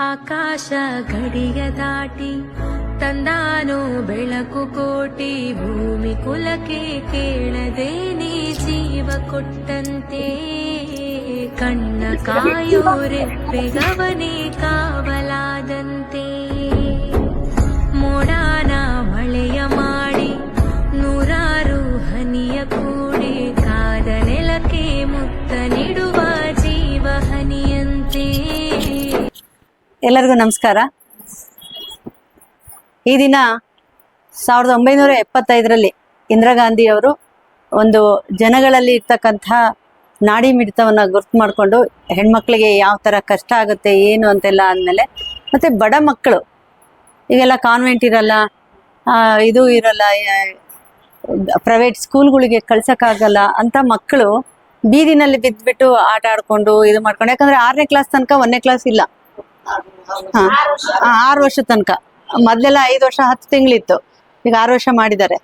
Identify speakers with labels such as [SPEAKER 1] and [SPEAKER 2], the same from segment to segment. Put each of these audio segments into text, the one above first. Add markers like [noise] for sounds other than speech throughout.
[SPEAKER 1] ಆಕಾಶ ಗಡಿಯ ದಾಟಿ, ತಂದಾನು ಬೆಳಕು ಕೋಟಿ, ಭೂಮಿ ಕುಲಕ್ಕೆ ಕೇಳದೆ ನೀ ಜೀವ ಕೊಟ್ಟಂತೆ. ಕಣ್ಣ ಕಾಯೋರೆಪ್ಪೆಗವನೇ ಕಾವಲಾದಂತೆ. ಮೋಡಾನ ಮಳೆಯ ಮಾಡಿ
[SPEAKER 2] ಎಲ್ಲರಿಗೂ ನಮಸ್ಕಾರ. ಈ ದಿನ ಸಾವಿರದ ಒಂಬೈನೂರ ಎಪ್ಪತ್ತೈದರಲ್ಲಿ ಇಂದಿರಾ ಗಾಂಧಿಯವರು ಒಂದು ಜನಗಳಲ್ಲಿ ಇರ್ತಕ್ಕಂಥ ನಾಡಿ ಮಿಡಿತವನ್ನು ಗುರ್ತು ಮಾಡಿಕೊಂಡು ಹೆಣ್ಮಕ್ಳಿಗೆ ಯಾವ ಥರ ಕಷ್ಟ ಆಗುತ್ತೆ, ಏನು ಅಂತೆಲ್ಲ ಅಂದಮೇಲೆ ಮತ್ತು ಬಡ ಮಕ್ಕಳು, ಈಗೆಲ್ಲ ಕಾನ್ವೆಂಟ್ ಇರಲ್ಲ ಇದು ಇರಲ್ಲ ಪ್ರೈವೇಟ್ ಸ್ಕೂಲ್ಗಳಿಗೆ ಕಳ್ಸೋಕ್ಕಾಗಲ್ಲ ಅಂತ ಮಕ್ಕಳು ಬೀದಿನಲ್ಲಿ ಬಿದ್ದುಬಿಟ್ಟು ಆಟ ಆಡ್ಕೊಂಡು ಇದು ಮಾಡ್ಕೊಂಡು, ಯಾಕಂದ್ರೆ ಆರನೇ ಕ್ಲಾಸ್ ತನಕ ಒಂದನೇ ಕ್ಲಾಸ್ ಇಲ್ಲ. ಆರು ವರ್ಷ ತನಕ. ಮೊದಲೆಲ್ಲ ಐದು ವರ್ಷ ಹತ್ತು ತಿಂಗಳಿತ್ತು. ಈಗ ಆರು ವರ್ಷ ಮಾಡಿದ್ದಾರೆ.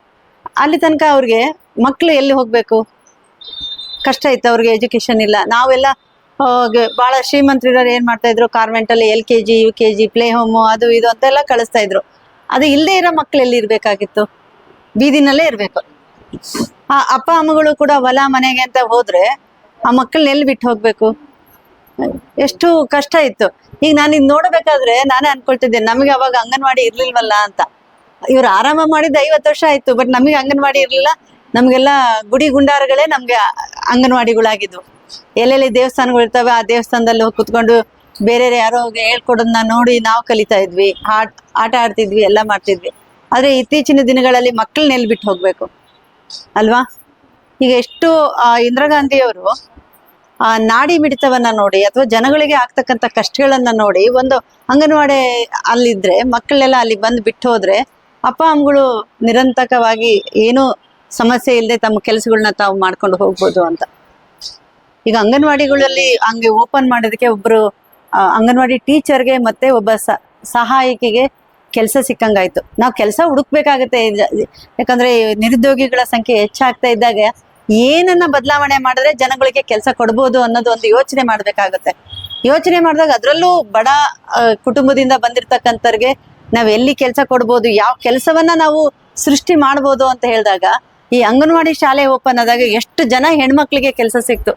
[SPEAKER 2] ಅಲ್ಲಿ ತನಕ ಅವ್ರಿಗೆ ಮಕ್ಕಳು ಎಲ್ಲಿ ಹೋಗ್ಬೇಕು? ಕಷ್ಟ ಇತ್ತು ಅವ್ರಿಗೆ ಎಜುಕೇಶನ್ ಇಲ್ಲ. ನಾವೆಲ್ಲ ಭಾಳ ಬಹಳ ಶ್ರೀಮಂತರಿರೋರು ಏನ್ ಮಾಡ್ತಾ ಇದ್ರು? ಕಾನ್ವೆಂಟ್ ಅಲ್ಲಿ L K G U K G play home ಅದು ಇದು ಅಂತೆಲ್ಲ ಕಳಿಸ್ತಾ ಇದ್ರು. ಅದು ಇಲ್ಲದೆ ಇರೋ ಮಕ್ಕಳು ಎಲ್ಲಿ ಇರ್ಬೇಕಾಗಿತ್ತು? ಬೀದಿನಲ್ಲೇ ಇರ್ಬೇಕು. ಆ ಅಪ್ಪ ಅಮ್ಮಗಳು ಕೂಡ ಹೊಲ ಮನೆಗೆ ಅಂತ ಹೋದ್ರೆ ಆ ಮಕ್ಕಳನ್ನ ಎಲ್ಲಿ ಬಿಟ್ಟು ಹೋಗ್ಬೇಕು? ಎಷ್ಟು ಕಷ್ಟ ಇತ್ತು. ಈಗ ನಾನು ಇದು ನೋಡಬೇಕಾದ್ರೆ ನಾನೇ ಅನ್ಕೊಳ್ತಿದ್ದೆ, ನಮಗೆ ಅವಾಗ ಅಂಗನವಾಡಿ ಇರ್ಲಿಲ್ವಲ್ಲ ಅಂತ. ಇವ್ರು ಆರಾಮ ಮಾಡಿದ ಐವತ್ತು ವರ್ಷ ಆಯ್ತು ಬಟ್ ನಮಗೆ ಅಂಗನವಾಡಿ ಇರ್ಲಿಲ್ಲ. ನಮ್ಗೆಲ್ಲ ಗುಡಿ ಗುಂಡಾರಗಳೇ ನಮ್ಗೆ ಅಂಗನವಾಡಿಗಳಾಗಿದ್ವು. ಎಲ್ಲೆಲ್ಲಿ ದೇವಸ್ಥಾನಗಳು ಇರ್ತವೆ, ಆ ದೇವಸ್ಥಾನದಲ್ಲಿ ಹೋಗಿ ಕುತ್ಕೊಂಡು ಬೇರೆ ಯಾರೋ ಹೇಳ್ಕೊಡೋದನ್ನ ನೋಡಿ ನಾವು ಕಲಿತಾ ಇದ್ವಿ. ಆಟ ಆಟ ಆಡ್ತಿದ್ವಿ, ಎಲ್ಲ ಮಾಡ್ತಿದ್ವಿ. ಆದ್ರೆ ಇತ್ತೀಚಿನ ದಿನಗಳಲ್ಲಿ ಮಕ್ಕಳನ್ನ ಎಲ್ಲಿ ಬಿಟ್ಟು ಹೋಗ್ಬೇಕು. ಅಲ್ವಾ? ಈಗ ಎಷ್ಟು ಇಂದಿರಾ ಗಾಂಧಿಯವರು ಆ, ನಾಡಿ ಮಿಡಿತವನ್ನ ನೋಡಿ ಅಥವಾ ಜನಗಳಿಗೆ ಆಗ್ತಕ್ಕಂಥ ಕಷ್ಟಗಳನ್ನ ನೋಡಿ ಒಂದು ಅಂಗನವಾಡಿ ಅಲ್ಲಿದ್ರೆ ಮಕ್ಕಳೆಲ್ಲ ಅಲ್ಲಿ ಬಂದು ಬಿಟ್ಟು ಹೋದ್ರೆ ಅಪ್ಪ ಅಮ್ಮಗಳು ನಿರಂತಕವಾಗಿ ಏನೂ ಸಮಸ್ಯೆ ಇಲ್ಲದೆ ತಮ್ಮ ಕೆಲಸಗಳನ್ನ ತಾವು ಮಾಡ್ಕೊಂಡು ಹೋಗ್ಬೋದು ಅಂತ. ಈಗ ಅಂಗನವಾಡಿಗಳಲ್ಲಿ ಹಂಗೆ ಓಪನ್ ಮಾಡೋದಕ್ಕೆ ಒಬ್ರು ಅಂಗನವಾಡಿ ಟೀಚರ್ಗೆ ಮತ್ತೆ ಒಬ್ಬ ಸಹಾಯಕಿಗೆ ಕೆಲಸ ಸಿಕ್ಕಂಗಾಯ್ತು. ನಾವು ಕೆಲಸ ಹುಡುಕ್ಬೇಕಾಗತ್ತೆ. ಯಾಕಂದ್ರೆ ನಿರುದ್ಯೋಗಿಗಳ ಸಂಖ್ಯೆ ಹೆಚ್ಚಾಗ್ತಾ ಇದ್ದಾಗ ಏನನ್ನ ಬದಲಾವಣೆ ಮಾಡಿದ್ರೆ ಜನಗಳಿಗೆ ಕೆಲಸ ಕೊಡ್ಬೋದು ಅನ್ನೋದು ಒಂದು ಯೋಚನೆ ಮಾಡ್ಬೇಕಾಗತ್ತೆ. ಯೋಚನೆ ಮಾಡಿದಾಗ ಅದರಲ್ಲೂ ಬಡ ಕುಟುಂಬದಿಂದ ಬಂದಿರ್ತಕ್ಕಂಥವ್ರಿಗೆ ನಾವ್ ಎಲ್ಲಿ ಕೆಲಸ ಕೊಡ್ಬೋದು, ಯಾವ ಕೆಲಸವನ್ನ ನಾವು ಸೃಷ್ಟಿ ಮಾಡ್ಬೋದು ಅಂತ ಹೇಳಿದಾಗ ಈ ಅಂಗನವಾಡಿ ಶಾಲೆ ಓಪನ್ ಆದಾಗ ಎಷ್ಟು ಜನ ಹೆಣ್ಮಕ್ಳಿಗೆ ಕೆಲಸ ಸಿಕ್ತು.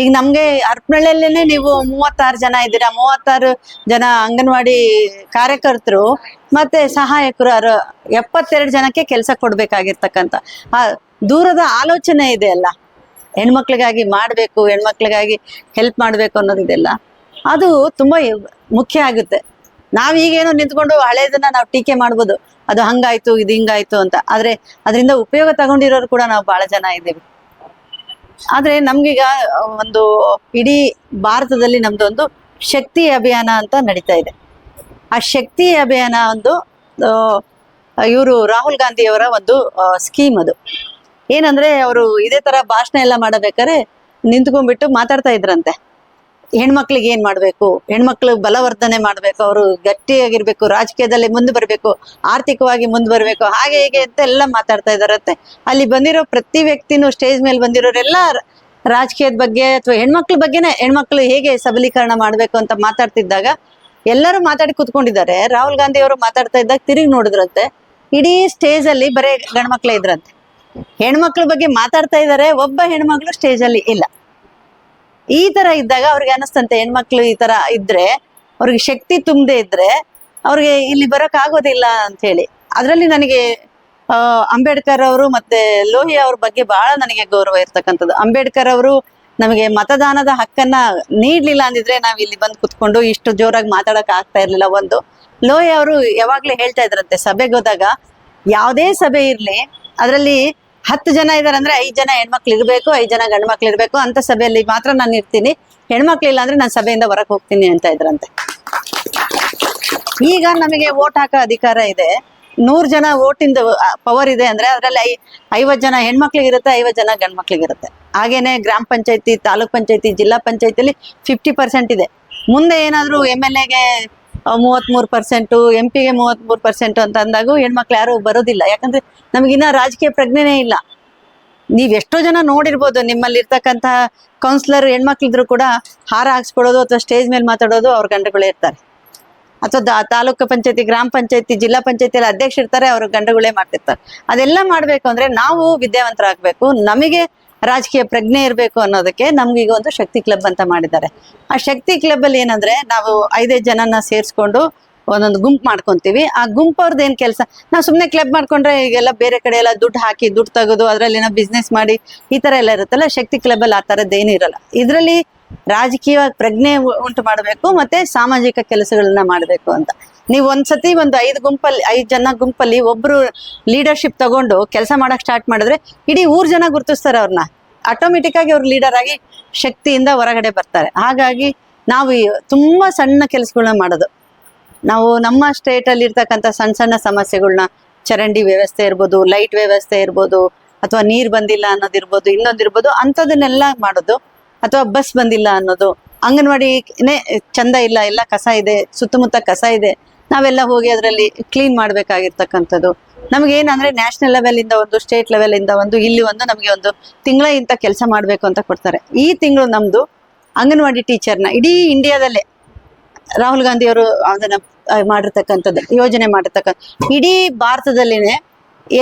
[SPEAKER 2] ಈಗ ನಮ್ಗೆ ಹರಪನಹಳ್ಳಿಯಲ್ಲೇನೆ ನೀವು ಮೂವತ್ತಾರು ಜನ ಇದ್ದೀರಾ, ಮೂವತ್ತಾರು ಜನ ಅಂಗನವಾಡಿ ಕಾರ್ಯಕರ್ತರು ಮತ್ತೆ ಸಹಾಯಕರು ಎಪ್ಪತ್ತೆರಡು ಜನಕ್ಕೆ ಕೆಲಸ ಕೊಡ್ಬೇಕಾಗಿರ್ತಕ್ಕಂಥ. ದೂರದ ಆಲೋಚನೆ ಇದೆ ಅಲ್ಲ. ಹೆಣ್ಮಕ್ಳಿಗಾಗಿ ಮಾಡಬೇಕು, ಹೆಣ್ಮಕ್ಳಿಗಾಗಿ ಹೆಲ್ಪ್ ಮಾಡಬೇಕು ಅನ್ನೋದಿದೆಲ್ಲ ಅದು ತುಂಬಾ ಮುಖ್ಯ ಆಗುತ್ತೆ. ನಾವೀಗೇನೋ ನಿಂತ್ಕೊಂಡು ಹಳೇದನ್ನ ನಾವು ಟೀಕೆ ಮಾಡ್ಬೋದು. ಅದು ಹಂಗಾಯ್ತು, ಇದು ಹಿಂಗಾಯ್ತು ಅಂತ. ಆದ್ರೆ ಅದರಿಂದ ಉಪಯೋಗ ತಗೊಂಡಿರೋರು ಕೂಡ ನಾವು ಬಹಳ ಜನ ಇದ್ದೀವಿ. ಆದ್ರೆ ನಮ್ಗೀಗ ಒಂದು ಇಡೀ ಭಾರತದಲ್ಲಿ ನಮ್ದೊಂದು ಶಕ್ತಿ ಅಭಿಯಾನ ಅಂತ ನಡೀತಾ ಇದೆ. ಆ ಶಕ್ತಿ ಅಭಿಯಾನ ಒಂದು ಇವರು ರಾಹುಲ್ ಗಾಂಧಿಯವರ ಒಂದು ಸ್ಕೀಮ್ ಅದು. ಏನಂದ್ರೆ ಅವರು ಇದೇ ತರ ಭಾಷಣ ಎಲ್ಲ ಮಾಡಬೇಕಾದ್ರೆ ನಿಂತ್ಕೊಂಡ್ಬಿಟ್ಟು ಮಾತಾಡ್ತಾ ಇದ್ರಂತೆ. ಹೆಣ್ಮಕ್ಳಿಗೆ ಏನ್ ಮಾಡ್ಬೇಕು? ಹೆಣ್ಮಕ್ಳು ಬಲವರ್ಧನೆ ಮಾಡ್ಬೇಕು, ಅವರು ಗಟ್ಟಿಯಾಗಿರ್ಬೇಕು, ರಾಜಕೀಯದಲ್ಲಿ ಮುಂದೆ ಬರ್ಬೇಕು, ಆರ್ಥಿಕವಾಗಿ ಮುಂದೆ ಬರ್ಬೇಕು, ಹಾಗೆ ಹೀಗೆ ಅಂತ ಎಲ್ಲ ಮಾತಾಡ್ತಾ ಇದಾರಂತೆ ಅಲ್ಲಿ ಬಂದಿರೋ ಪ್ರತಿ ವ್ಯಕ್ತಿನೂ ಸ್ಟೇಜ್ ಮೇಲೆ ಬಂದಿರೋರೆಲ್ಲ ರಾಜಕೀಯದ ಬಗ್ಗೆ ಅಥವಾ ಹೆಣ್ಮಕ್ಳ ಬಗ್ಗೆನೇ ಹೆಣ್ಮಕ್ಳು ಹೇಗೆ ಸಬಲೀಕರಣ ಮಾಡ್ಬೇಕು ಅಂತ ಮಾತಾಡ್ತಿದ್ದಾಗ ಎಲ್ಲರೂ ಮಾತಾಡಿ ಕುತ್ಕೊಂಡಿದ್ದಾರೆ. ರಾಹುಲ್ ಗಾಂಧಿ ಅವರು ಮಾತಾಡ್ತಾ ಇದ್ದಾಗ ತಿರುಗಿ ನೋಡಿದ್ರಂತೆ. ಇಡೀ ಸ್ಟೇಜ್ ಅಲ್ಲಿ ಬರೇ ಗಂಡ್ಮಕ್ಳೇ ಇದ್ರಂತೆ. ಹೆಣ್ಮಕ್ಳ ಬಗ್ಗೆ ಮಾತಾಡ್ತಾ ಇದ್ದಾರೆ ಒಬ್ಬ ಹೆಣ್ಮಕ್ಳು ಸ್ಟೇಜ್ ಅಲ್ಲಿ ಇಲ್ಲ. ಈ ತರ ಇದ್ದಾಗ ಅವ್ರಿಗೆ ಅನಿಸ್ತಂತೆ, ಹೆಣ್ಮಕ್ಳು ಈ ತರ ಇದ್ರೆ, ಅವ್ರಿಗೆ ಶಕ್ತಿ ತುಂಬದೆ ಇದ್ರೆ, ಅವ್ರಿಗೆ ಇಲ್ಲಿ ಬರಕ್ ಆಗೋದಿಲ್ಲ ಅಂತ ಹೇಳಿ. ಅದ್ರಲ್ಲಿ ನನಗೆ ಅಂಬೇಡ್ಕರ್ ಅವರು ಮತ್ತೆ ಲೋಹಿ ಅವ್ರ ಬಗ್ಗೆ ಬಹಳ ನನಗೆ ಗೌರವ ಇರ್ತಕ್ಕಂಥದ್ದು. ಅಂಬೇಡ್ಕರ್ ಅವರು ನಮಗೆ ಮತದಾನದ ಹಕ್ಕನ್ನ ನೀಡ್ಲಿಲ್ಲ ಅಂದಿದ್ರೆ ನಾವ್ ಇಲ್ಲಿ ಬಂದು ಕುತ್ಕೊಂಡು ಇಷ್ಟು ಜೋರಾಗಿ ಮಾತಾಡಕ್ ಆಗ್ತಾ ಇರ್ಲಿಲ್ಲ ಒಂದು. ಲೋಹಿ ಅವರು ಯಾವಾಗ್ಲೂ ಹೇಳ್ತಾ ಇದ್ರಂತೆ, ಸಭೆಗೆ ಹೋದಾಗ, ಯಾವುದೇ ಸಭೆ ಇರ್ಲಿ, ಅದರಲ್ಲಿ ಹತ್ತು ಜನ ಇದಾರೆ ಅಂದ್ರೆ ಐದ್ ಜನ ಹೆಣ್ಮಕ್ಳು ಇರ್ಬೇಕು, ಐದ್ ಜನ ಗಂಡ್ ಮಕ್ಳು ಇರ್ಬೇಕು ಅಂತ ಸಭೆಯಲ್ಲಿ ಮಾತ್ರ ನಾನು ಇರ್ತೀನಿ. ಹೆಣ್ಮಕ್ಳು ಇಲ್ಲ ಅಂದ್ರೆ ನಾನು ಸಭೆಯಿಂದ ಹೊರಗೆ ಹೋಗ್ತೀನಿ ಅಂತ ಇದ್ರಂತೆ. ಈಗ ನಮಗೆ ಓಟ್ ಹಾಕೋ ಅಧಿಕಾರ ಇದೆ. ನೂರ್ ಜನ ವೋಟಿಂದ ಪವರ್ ಇದೆ ಅಂದ್ರೆ ಅದ್ರಲ್ಲಿ ಐ, ಐವತ್ ಜನ ಹೆಣ್ಮಕ್ಳಿಗೆ ಇರುತ್ತೆ, ಐವತ್ ಜನ ಗಂಡ್ ಮಕ್ಳಿಗಿರುತ್ತೆ ಹಾಗೇನೆ ಗ್ರಾಮ ಪಂಚಾಯತಿ, ತಾಲೂಕ್ ಪಂಚಾಯತಿ, ಜಿಲ್ಲಾ ಪಂಚಾಯತಿಲಿ ಫಿಫ್ಟಿ ಪರ್ಸೆಂಟ್ ಇದೆ. ಮುಂದೆ ಏನಾದ್ರು ಎಂ ಎಲ್ ಎಗೆ ಮೂವತ್ಮೂರು ಪರ್ಸೆಂಟು ಎಂ ಪಿಗೆ ಮೂವತ್ಮೂರು ಪರ್ಸೆಂಟ್ ಅಂತ ಅಂದಾಗ ಹೆಣ್ಮಕ್ಳು ಯಾರು ಬರೋದಿಲ್ಲ. ಯಾಕಂದ್ರೆ ನಮಗಿನ್ನ ರಾಜಕೀಯ ಪ್ರಜ್ಞೆನೇ ಇಲ್ಲ. ನೀವ್ ಎಷ್ಟೋ ಜನ ನೋಡಿರ್ಬೋದು ನಿಮ್ಮಲ್ಲಿ ಇರ್ತಕ್ಕಂತ ಕೌನ್ಸಿಲರ್ ಹೆಣ್ಮಕ್ಳಿದ್ರು ಕೂಡ ಹಾರ ಹಾಕ್ಸ್ಕೊಳ್ಳೋದು ಅಥವಾ ಸ್ಟೇಜ್ ಮೇಲೆ ಮಾತಾಡೋದು ಅವ್ರ ಗಂಡುಗಳೇ ಇರ್ತಾರೆ. ಅಥವಾ ತಾಲೂಕು ಪಂಚಾಯತಿ, ಗ್ರಾಮ ಪಂಚಾಯತಿ, ಜಿಲ್ಲಾ ಪಂಚಾಯತಿಯಲ್ಲಿ ಅಧ್ಯಕ್ಷ ಇರ್ತಾರೆ, ಅವ್ರ ಗಂಡುಗಳೇ ಮಾಡ್ತಿರ್ತಾರೆ. ಅದೆಲ್ಲ ಮಾಡ್ಬೇಕು ಅಂದ್ರೆ ನಾವು ವಿದ್ಯಾವಂತರಾಗಬೇಕು. ನಮಗೆ ರಾಜಕೀಯ ಪ್ರಜ್ಞೆ ಇರಬೇಕು ಅನ್ನೋದಕ್ಕೆ ನಮ್ಗೆ ಈಗ ಒಂದು ಶಕ್ತಿ ಕ್ಲಬ್ ಅಂತ ಮಾಡಿದ್ದಾರೆ. ಆ ಶಕ್ತಿ ಕ್ಲಬ್ ಅಲ್ಲಿ ಏನಂದ್ರೆ ನಾವು ಐದೈದು ಜನನ ಸೇರಿಸ್ಕೊಂಡು ಒಂದೊಂದು ಗುಂಪು ಮಾಡ್ಕೊಂತೀವಿ. ಆ ಗುಂಪು ಅವ್ರದ್ದು ಏನು ಕೆಲಸ? ನಾವು ಸುಮ್ಮನೆ ಕ್ಲಬ್ ಮಾಡ್ಕೊಂಡ್ರೆ ಈಗೆಲ್ಲ ಬೇರೆ ಕಡೆ ಎಲ್ಲ ದುಡ್ಡು ಹಾಕಿ ದುಡ್ಡು ತೆಗೆದು ಅದರಲ್ಲಿ ಏನೋ ಬಿಸ್ನೆಸ್ ಮಾಡಿ ಈ ತರ ಎಲ್ಲ ಇರುತ್ತಲ್ಲ, ಶಕ್ತಿ ಕ್ಲಬ್ ಅಲ್ಲಿ ಆ ಥರದ್ದು ಏನೂ ಇರಲ್ಲ ಇದರಲ್ಲಿ ರಾಜಕೀಯ ಪ್ರಜ್ಞೆ ಉಂಟು ಮಾಡಬೇಕು ಮತ್ತೆ ಸಾಮಾಜಿಕ ಕೆಲಸಗಳನ್ನ ಮಾಡಬೇಕು ಅಂತ. ನೀವು ಒಂದ್ಸತಿ ಒಂದು ಐದು ಗುಂಪಲ್ಲಿ, ಐದು ಜನ ಗುಂಪಲ್ಲಿ ಒಬ್ರು ಲೀಡರ್ಶಿಪ್ ತಗೊಂಡು ಕೆಲಸ ಮಾಡಕ್ ಸ್ಟಾರ್ಟ್ ಮಾಡಿದ್ರೆ ಇಡೀ ಊರ್ ಜನ ಗುರುತಿಸ್ತಾರೆ ಅವ್ರನ್ನ ಆಟೋಮೆಟಿಕ್ ಆಗಿ ಅವ್ರು ಲೀಡರ್ ಆಗಿ ಶಕ್ತಿಯಿಂದ ಹೊರಗಡೆ ಬರ್ತಾರೆ. ಹಾಗಾಗಿ ನಾವು ತುಂಬಾ ಸಣ್ಣ ಕೆಲಸಗಳನ್ನ ಮಾಡೋದು. ನಾವು ನಮ್ಮ ಸ್ಟೇಟ್ ಅಲ್ಲಿ ಇರ್ತಕ್ಕಂಥ ಸಣ್ಣ ಸಣ್ಣ ಸಮಸ್ಯೆಗಳನ್ನ ಚರಂಡಿ ವ್ಯವಸ್ಥೆ ಇರ್ಬೋದು ಲೈಟ್ ವ್ಯವಸ್ಥೆ ಇರ್ಬೋದು, ಅಥವಾ ನೀರ್ ಬಂದಿಲ್ಲ ಅನ್ನೋದಿರ್ಬೋದು, ಇನ್ನೊಂದಿರ್ಬೋದು, ಅಂಥದನ್ನೆಲ್ಲ ಮಾಡೋದು ಅಥವಾ ಬಸ್ ಬಂದಿಲ್ಲ ಅನ್ನೋದು. ಅಂಗನವಾಡಿನೇ ಚಂದ ಇಲ್ಲ, ಎಲ್ಲ ಕಸ ಇದೆ, ಸುತ್ತಮುತ್ತ ಕಸ ಇದೆ. ನಾವೆಲ್ಲ ಹೋಗಿ ಅದರಲ್ಲಿ ಕ್ಲೀನ್ ಮಾಡ್ಬೇಕಾಗಿರ್ತಕ್ಕಂಥದ್ದು. ನಮ್ಗೆ ಏನಂದ್ರೆ ನ್ಯಾಷನಲ್ ಲೆವೆಲ್ ಇಂದ ಒಂದು ಸ್ಟೇಟ್ ಲೆವೆಲ್ ಇಂದ ಒಂದು, ಇಲ್ಲಿ ಒಂದು ನಮಗೆ ಒಂದು ತಿಂಗಳ ಇಂತ ಕೆಲಸ ಮಾಡಬೇಕು ಅಂತ ಕೊಡ್ತಾರೆ. ಈ ತಿಂಗಳು ನಮ್ದು ಅಂಗನವಾಡಿ ಟೀಚರ್ನ ಇಡೀ ಇಂಡಿಯಾದಲ್ಲೇ ರಾಹುಲ್ ಗಾಂಧಿ ಅವರು ಅದನ್ನ ಮಾಡಿರ್ತಕ್ಕಂಥದ್ದು, ಯೋಜನೆ ಮಾಡಿರ್ತಕ್ಕಂಥ ಇಡೀ ಭಾರತದಲ್ಲಿನೆ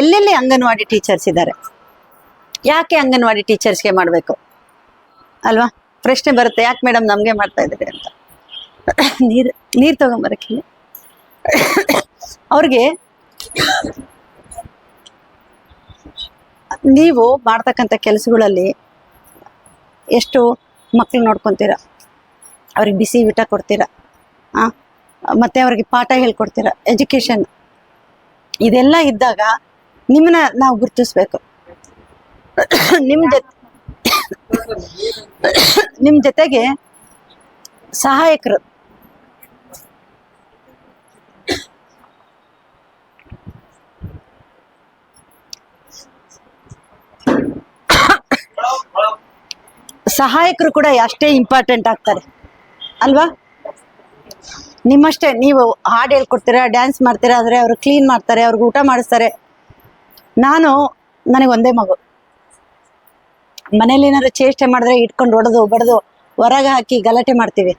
[SPEAKER 2] ಎಲ್ಲೆಲ್ಲಿ ಅಂಗನವಾಡಿ ಟೀಚರ್ಸ್ ಇದ್ದಾರೆ? ಯಾಕೆ ಅಂಗನವಾಡಿ ಟೀಚರ್ಸ್ಗೆ ಮಾಡಬೇಕು? ಅಲ್ವಾ? ಪ್ರಶ್ನೆ ಬರುತ್ತೆ, ಯಾಕೆ ಮೇಡಮ್ ನಮಗೆ ಮಾಡ್ತಾ ಇದ್ದೀರಿ ಅಂತ. ನೀರು ನೀರು ತಗೊಂಬರಕ್ಕೆ ಅವ್ರಿಗೆ ನೀವು ಮಾಡ್ತಕ್ಕಂಥ ಕೆಲಸಗಳಲ್ಲಿ ಎಷ್ಟು ಮಕ್ಳು ನೋಡ್ಕೊತೀರ? ಅವ್ರಿಗೆ ಬಿಸಿ ಊಟ ಕೊಡ್ತೀರಾ? ಮತ್ತೆ ಅವ್ರಿಗೆ ಪಾಠ ಹೇಳ್ಕೊಡ್ತೀರ? ಎಜುಕೇಶನ್ ಇದೆಲ್ಲ ಇದ್ದಾಗ ನಿಮ್ಮನ್ನ ನಾವು ಗುರುತಿಸ್ಬೇಕು. ನಿಮ್ಮ ನಿಮ್ಮ ಜೊತೆಗೆ ಸಹಾಯಕರು. ಸಹಾಯಕರು ಕೂಡ ಅಷ್ಟೇ ಇಂಪಾರ್ಟೆಂಟ್ ಆಗ್ತಾರೆ. ಅಲ್ವಾ? ನಿಮ್ಮಷ್ಟೇ, ನೀವು ಹಾಡು ಹೇಳ್ಕೊಡ್ತೀರಾ ಡ್ಯಾನ್ಸ್ ಮಾಡ್ತೀರಾ, ಆದರೆ ಅವರು ಕ್ಲೀನ್ ಮಾಡ್ತಾರೆ, ಅವ್ರಿಗೆ ಊಟ ಮಾಡಿಸ್ತಾರೆ. ನಾನು ನನಗೆ ಒಂದೇ ಮಗು. ಮನೇಲಿ ಏನಾದ್ರು ಚೇಷ್ಟೆ ಮಾಡಿದ್ರೆ ಇಟ್ಕೊಂಡು ಹೊಡೆದು ಬಡದು ಹೊರಗೆ ಹಾಕಿ ಗಲಾಟೆ ಮಾಡ್ತೀವಿ.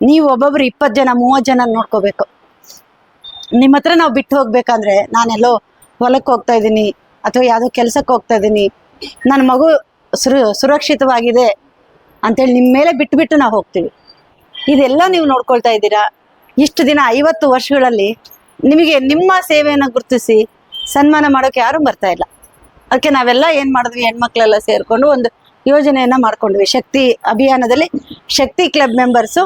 [SPEAKER 2] ನೀವು ಒಬ್ಬೊಬ್ರು ಇಪ್ಪತ್ತು ಜನ, ಮೂವತ್ತು ಜನ ನೋಡ್ಕೋಬೇಕು. ನಿಮ್ಮ ಹತ್ರ ನಾವು ಬಿಟ್ಟು ಹೋಗ್ಬೇಕಂದ್ರೆ ನಾನೆಲ್ಲೋ ಹೊಲಕ್ಕೆ ಹೋಗ್ತಾ ಇದ್ದೀನಿ, ಅಥವಾ ಯಾವುದೋ ಕೆಲಸಕ್ಕೆ ಹೋಗ್ತಾ ಇದ್ದೀನಿ ನನ್ನ ಮಗು ಸುರು, ಸುರಕ್ಷಿತವಾಗಿದೆ ಅಂತೇಳಿ ನಿಮ್ಮ ಮೇಲೆ ಬಿಟ್ಬಿಟ್ಟು ನಾವು ಹೋಗ್ತೀವಿ. ಇದೆಲ್ಲ ನೀವು ನೋಡ್ಕೊಳ್ತಾ ಇದ್ದೀರಾ? ಇಷ್ಟು ದಿನ, ಐವತ್ತು ವರ್ಷಗಳಲ್ಲಿ ನಿಮಗೆ ನಿಮ್ಮ ಸೇವೆಯನ್ನು ಗುರುತಿಸಿ ಸನ್ಮಾನ ಮಾಡೋಕೆ ಯಾರೂ ಬರ್ತಾ ಇಲ್ಲ. ಅದಕ್ಕೆ ನಾವೆಲ್ಲ ಏನು ಮಾಡಿದ್ವಿ, ಹೆಣ್ಮಕ್ಳೆಲ್ಲ ಸೇರಿಕೊಂಡು ಒಂದು ಯೋಜನೆಯನ್ನ ಮಾಡ್ಕೊಂಡ್ವಿ. ಶಕ್ತಿ ಅಭಿಯಾನದಲ್ಲಿ ಶಕ್ತಿ ಕ್ಲಬ್ ಮೆಂಬರ್ಸು.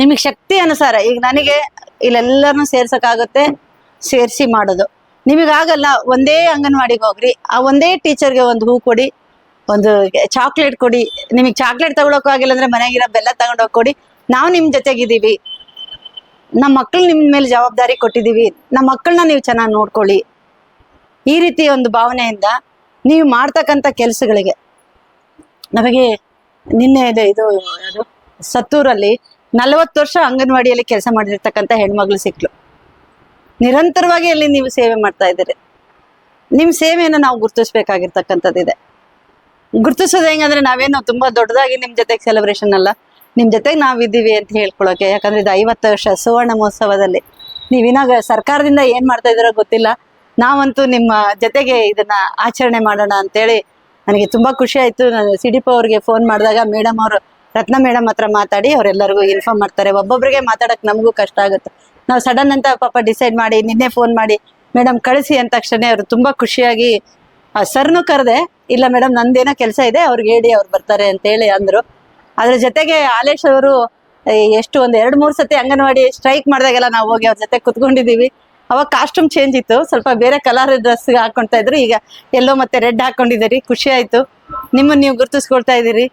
[SPEAKER 2] ನಿಮಗೆ ಶಕ್ತಿ ಅನುಸಾರ, ಈಗ ನನಗೆ ಇಲ್ಲೆಲ್ಲರನ್ನು ಸೇರ್ಸೋಕ್ಕಾಗುತ್ತೆ, ಸೇರಿಸಿ ಮಾಡೋದು. ನಿಮಗಾಗಲ್ಲ, ಒಂದೇ ಅಂಗನವಾಡಿಗೆ ಹೋಗ್ರಿ, ಆ ಒಂದೇ ಟೀಚರ್ಗೆ ಒಂದು ಹೂ ಕೊಡಿ, ಒಂದು ಚಾಕ್ಲೇಟ್ ಕೊಡಿ. ನಿಮಗೆ ಚಾಕ್ಲೇಟ್ ತಗೊಳಕ್ಕೂ ಆಗಿಲ್ಲ ಅಂದ್ರೆ ಮನೆಗಿರೋ ಬೆಲ್ಲ ತಗೊಂಡೋಗಿ ಕೊಡಿ. ನಾವು ನಿಮ್ಮ ಜೊತೆಗಿದ್ದೀವಿ. ನಮ್ಮ ಮಕ್ಕಳು ನಿಮ್ಮ ಮೇಲೆ ಜವಾಬ್ದಾರಿ ಕೊಟ್ಟಿದ್ದೀವಿ. ನಮ್ಮ ಮಕ್ಕಳನ್ನ ನೀವು ಚೆನ್ನಾಗಿ ನೋಡ್ಕೊಳ್ಳಿ. ಈ ರೀತಿ ಒಂದು ಭಾವನೆಯಿಂದ ನೀವು ಮಾಡ್ತಕ್ಕಂಥ ಕೆಲಸಗಳಿಗೆ, ನಮಗೆ ನಿನ್ನೆ ಇದೆ, ಇದು ಸತ್ತೂರಲ್ಲಿ ನಲವತ್ತು ವರ್ಷ ಅಂಗನವಾಡಿಯಲ್ಲಿ ಕೆಲಸ ಮಾಡಿರ್ತಕ್ಕಂಥ ಹೆಣ್ಮಗಳು ಸಿಕ್ಲು ನಿರಂತರವಾಗಿ ಅಲ್ಲಿ ನೀವು ಸೇವೆ ಮಾಡ್ತಾ ಇದ್ದೀರಿ. ನಿಮ್ಮ ಸೇವೆಯನ್ನು ನಾವು ಗುರುತಿಸ್ಬೇಕಾಗಿರ್ತಕ್ಕಂಥದ್ದಿದೆ. ಗುರುತಿಸೋದು ಹೆಂಗಂದ್ರೆ ನಾವೇನು ತುಂಬಾ ದೊಡ್ಡದಾಗಿ ನಿಮ್ಮ ಜೊತೆಗೆ ಸೆಲೆಬ್ರೇಷನ್ ಅಲ್ಲ. ನಿಮ್ಮ ಜೊತೆಗೆ ನಾವಿದ್ದೀವಿ ಅಂತ ಹೇಳ್ಕೊಳಕ್ಕೆ ಯಾಕಂದ್ರೆ ಇದು ಐವತ್ತು ವರ್ಷ ಸುವರ್ಣ ಮಹೋತ್ಸವದಲ್ಲಿ ನೀವಿನಾಗ ಸರ್ಕಾರದಿಂದ ಏನು ಮಾಡ್ತಾ ಇದ್ದೀರೋ ಗೊತ್ತಿಲ್ಲ. ನಾವಂತೂ ನಿಮ್ಮ ಜೊತೆಗೆ ಇದನ್ನ ಆಚರಣೆ ಮಾಡೋಣ ಅಂತೇಳಿ ನನಗೆ ತುಂಬಾ ಖುಷಿ ಆಯ್ತು. ನಾನು ಸಿಡಿಪ ಅವ್ರಿಗೆ ಫೋನ್ ಮಾಡಿದಾಗ ಮೇಡಮ್ ಅವರು, ರತ್ನ ಮೇಡಮ್ ಹತ್ರ ಮಾತಾಡಿ ಅವರೆಲ್ಲರಿಗೂ ಇನ್ಫಾರ್ಮ್ ಮಾಡ್ತಾರೆ. ಒಬ್ಬೊಬ್ರಿಗೆ ಮಾತಾಡಕ್ ನಮಗೂ ಕಷ್ಟ ಆಗುತ್ತೆ. ನಾವು ಸಡನ್ ಅಂತ ಪಾಪ ಡಿಸೈಡ್ ಮಾಡಿ, ನಿನ್ನೆ ಫೋನ್ ಮಾಡಿ ಮೇಡಮ್ ಕಳಿಸಿ ಅಂದ ತಕ್ಷಣ ಅವರು ತುಂಬಾ ಖುಷಿಯಾಗಿ ಸರ್ನು ಕರೆದೆ, ಇಲ್ಲ ಮೇಡಮ್ ನಂದೇನೋ ಕೆಲಸ ಇದೆ, ಅವ್ರಿಗೆ ಹೇಳಿ ಅವ್ರು ಬರ್ತಾರೆ ಅಂತ ಹೇಳಿ ಅಂದ್ರು. ಅದ್ರ ಜೊತೆಗೆ ಆಲೇಶ್ ಅವರು ಎಷ್ಟು ಒಂದ್ ಎರಡ್ ಮೂರ್ ಸತಿ ಅಂಗನವಾಡಿ ಸ್ಟ್ರೈಕ್ ಮಾಡಿದಾಗೆಲ್ಲ ನಾವು ಹೋಗಿ ಅವ್ರ ಜೊತೆ ಕುತ್ಕೊಂಡಿದೀವಿ. ಅವಾಗ ಕಾಸ್ಟ್ಯೂಮ್ ಚೇಂಜ್ ಇತ್ತು. ಸ್ವಲ್ಪ ಬೇರೆ ಕಲರ್ ಡ್ರೆಸ್ ಹಾಕೊಂತಾ ಇದ್ರು. ಈಗ ಎಲ್ಲೋ ಮತ್ತೆ ರೆಡ್ ಹಾಕೊಂಡಿದ್ದೀರಿ. ಖುಷಿ ಆಯ್ತು. ನಿಮ್ಮನ್ನ ನೀವು ಗುರ್ತಿಸ್ಕೊಳ್ತಾ ಇದ್ದೀರಿ.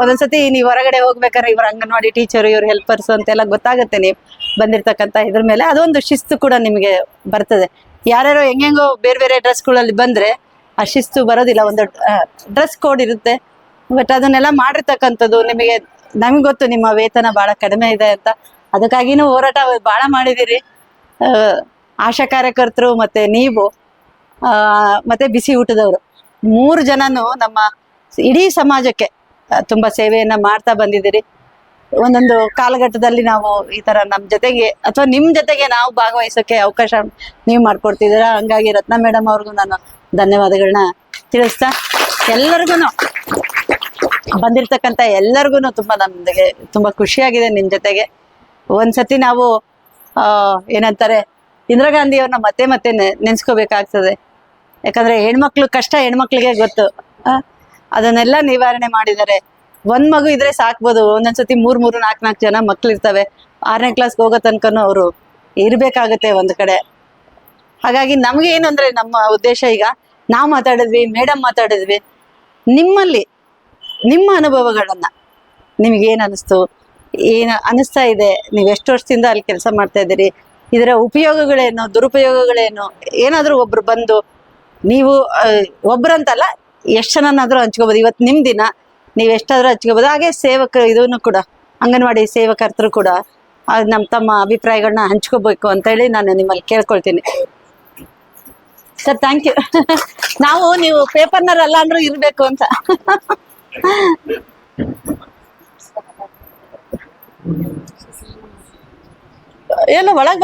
[SPEAKER 2] ಒಂದೊಂದ್ಸತಿ ನೀವು ಹೊರಗಡೆ ಹೋಗ್ಬೇಕಾದ್ರೆ ಇವ್ರ ಅಂಗನವಾಡಿ ಟೀಚರ್ ಇವ್ರ ಹೆಲ್ಪರ್ಸ್ ಅಂತೆಲ್ಲ ಗೊತ್ತಾಗುತ್ತೆ ನೀವು ಬಂದಿರ್ತಕ್ಕಂಥ ಇದ್ರ ಮೇಲೆ. ಅದೊಂದು ಶಿಸ್ತು ಕೂಡ ನಿಮಗೆ ಬರ್ತದೆ. ಯಾರ್ಯಾರೋ ಹೆಂಗೆಂಗೋ ಬೇರೆ ಬೇರೆ ಡ್ರೆಸ್ಗಳಲ್ಲಿ ಬಂದ್ರೆ ಆ ಶಿಸ್ತು ಬರೋದಿಲ್ಲ. ಒಂದು ಡ್ರೆಸ್ ಕೋಡ್ ಇರುತ್ತೆ. ಬಟ್ ಅದನ್ನೆಲ್ಲ ಮಾಡಿರ್ತಕ್ಕಂಥದ್ದು ನಿಮಗೆ, ನಮ್ಗೆ ಗೊತ್ತು ನಿಮ್ಮ ವೇತನ ಬಹಳ ಕಡಿಮೆ ಇದೆ ಅಂತ. ಅದಕ್ಕಾಗಿನೂ ಹೋರಾಟ ಬಹಳ ಮಾಡಿದಿರಿ ಆಶಾ ಕಾರ್ಯಕರ್ತರು ಮತ್ತೆ ನೀವು ಮತ್ತೆ ಬಿಸಿ ಊಟದವರು. ಮೂರು ಜನನು ನಮ್ಮ ಇಡೀ ಸಮಾಜಕ್ಕೆ ತುಂಬಾ ಸೇವೆಯನ್ನ ಮಾಡ್ತಾ ಬಂದಿದ್ದೀರಿ. ಒಂದೊಂದು ಕಾಲಘಟ್ಟದಲ್ಲಿ ನಾವು ಈ ತರ ನಮ್ ಜೊತೆಗೆ, ಅಥವಾ ನಿಮ್ ಜೊತೆಗೆ ನಾವು ಭಾಗವಹಿಸೋಕೆ ಅವಕಾಶ ನೀವು ಮಾಡ್ಕೊಡ್ತಿದ್ದೀರಾ? ಹಂಗಾಗಿ ರತ್ನ ಮೇಡಮ್ ಅವ್ರಿಗೂ ನಾನು ಧನ್ಯವಾದಗಳನ್ನ ತಿಳಿಸ್ತಾ ಎಲ್ಲರಿಗೂ ಬಂದಿರ್ತಕ್ಕಂಥ ಎಲ್ಲರಿಗೂ ತುಂಬಾ ನಮ್ಗೆ ತುಂಬಾ ಖುಷಿಯಾಗಿದೆ ನಿಮ್ ಜೊತೆಗೆ. ಒಂದ್ಸತಿ ನಾವು ಏನಂತಾರೆ, ಇಂದಿರಾ ಗಾಂಧಿ ಮತ್ತೆ ಮತ್ತೆ ನೆನ್ಸ್ಕೋಬೇಕಾಗ್ತದೆ. ಯಾಕಂದ್ರೆ ಹೆಣ್ಮಕ್ಳು ಕಷ್ಟ ಹೆಣ್ಮಕ್ಳಿಗೆ ಗೊತ್ತು. ಅದನ್ನೆಲ್ಲ ನಿವಾರಣೆ ಮಾಡಿದ್ದಾರೆ. ಒಂದ್ ಮಗು ಇದ್ರೆ ಸಾಕ್ಬೋದು. ಒಂದೊಂದ್ಸತಿ ಮೂರ್, ಮೂರು, ನಾಲ್ಕ್, ನಾಲ್ಕು ಜನ ಮಕ್ಳು ಇರ್ತವೆ ಆರನೇ ಕ್ಲಾಸ್ಗೆ ಹೋಗೋ ತನಕನೂ ಅವರು ಇರ್ಬೇಕಾಗತ್ತೆ ಒಂದ್ ಕಡೆ. ಹಾಗಾಗಿ ನಮ್ಗೆ ಏನು ಅಂದ್ರೆ ನಮ್ಮ ಉದ್ದೇಶ ಈಗ, ನಾವು ಮಾತಾಡಿದ್ವಿ ಮೇಡಮ್ ಮಾತಾಡಿದ್ವಿ. ನಿಮ್ಮಲ್ಲಿ, ನಿಮ್ಮ ಅನುಭವಗಳನ್ನ ನಿಮ್ಗೆ ಏನ್ ಅನಿಸ್ತು? ಏನ್ ಅನಿಸ್ತಾ ಇದೆ? ನೀವು ಎಷ್ಟು ವರ್ಷದಿಂದ ಅಲ್ಲಿ ಕೆಲಸ ಮಾಡ್ತಾ ಇದ್ದೀರಿ? ಇದರ ಉಪಯೋಗಗಳೇನು, ದುರುಪಯೋಗಗಳೇನು? ಏನಾದರೂ ಒಬ್ರು ಬಂದು ನೀವು ಒಬ್ರಂತಲ್ಲ, ಎಷ್ಟು ಜನನಾದ್ರೂ ಹಂಚ್ಕೋಬೋದು. ಇವತ್ತು ನಿಮ್ಮ ದಿನ, ನೀವು ಎಷ್ಟಾದರೂ ಹಂಚ್ಕೋಬೋದು. ಹಾಗೆ ಸೇವಕ ಇದನ್ನು ಕೂಡ, ಅಂಗನವಾಡಿ ಸೇವಕರ್ತರು ಕೂಡ ನಮ್ಮ ತಮ್ಮ ಅಭಿಪ್ರಾಯಗಳನ್ನ ಹಂಚ್ಕೋಬೇಕು ಅಂತ ಹೇಳಿ ನಾನು ನಿಮ್ಮಲ್ಲಿ ಕೇಳ್ಕೊಳ್ತೀನಿ. ಸರ್ ಥ್ಯಾಂಕ್ ಯು [laughs] ನಾವು, ನೀವು ಪೇಪರ್ನರ್ ಅಲ್ಲ ಅಂದ್ರೂ ಇರಬೇಕು ಅಂತ. [laughs] ಎಲ್ಲ ಒಳಗ್